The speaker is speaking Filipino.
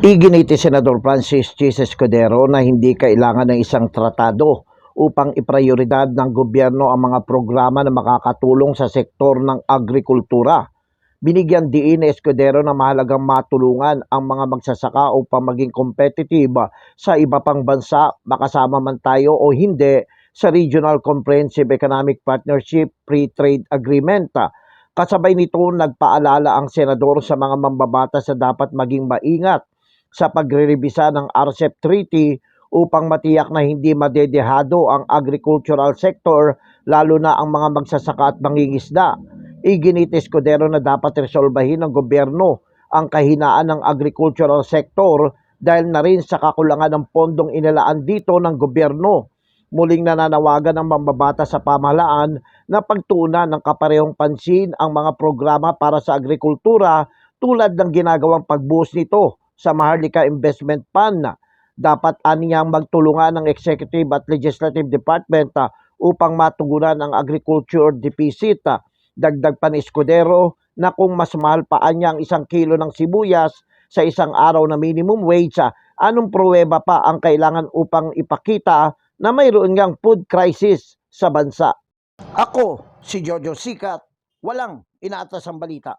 Iginiti Senador Francis Chis Escudero na hindi kailangan ng isang tratado upang iprioridad ng gobyerno ang mga programa na makakatulong sa sektor ng agrikultura. Binigyan diin ni Escudero na mahalagang matulungan ang mga magsasaka upang maging competitive sa iba pang bansa, makasama man tayo o hindi sa Regional Comprehensive Economic Partnership Free Trade Agreement. Kasabay nito, nagpaalala ang senador sa mga mambabatas na dapat maging maingat sa pagre-revisa ng RCEP Treaty upang matiyak na hindi madedehado ang agricultural sector lalo na ang mga magsasaka at mangingisda. Iginit Escudero na dapat resolbahin ng gobyerno ang kahinaan ng agricultural sector dahil na rin sa kakulangan ng pondong inilaan dito ng gobyerno. Muling nananawagan ng mambabata sa pamahalaan na pagtuunan ng kaparehong pansin ang mga programa para sa agrikultura tulad ng ginagawang pagbuhos nito sa Maharlika Investment Fund. Dapat aniyang magtulungan ng Executive at Legislative Department ah, upang matugunan ang agriculture deficit. ah. Dagdag pa ni Escudero na kung mas mahal pa anya ang isang kilo ng sibuyas sa isang araw na minimum wage, ah, anong pruweba pa ang kailangan upang ipakita na mayroon ngang food crisis sa bansa? Ako, si Jojo Sikat, walang inaatas ang balita.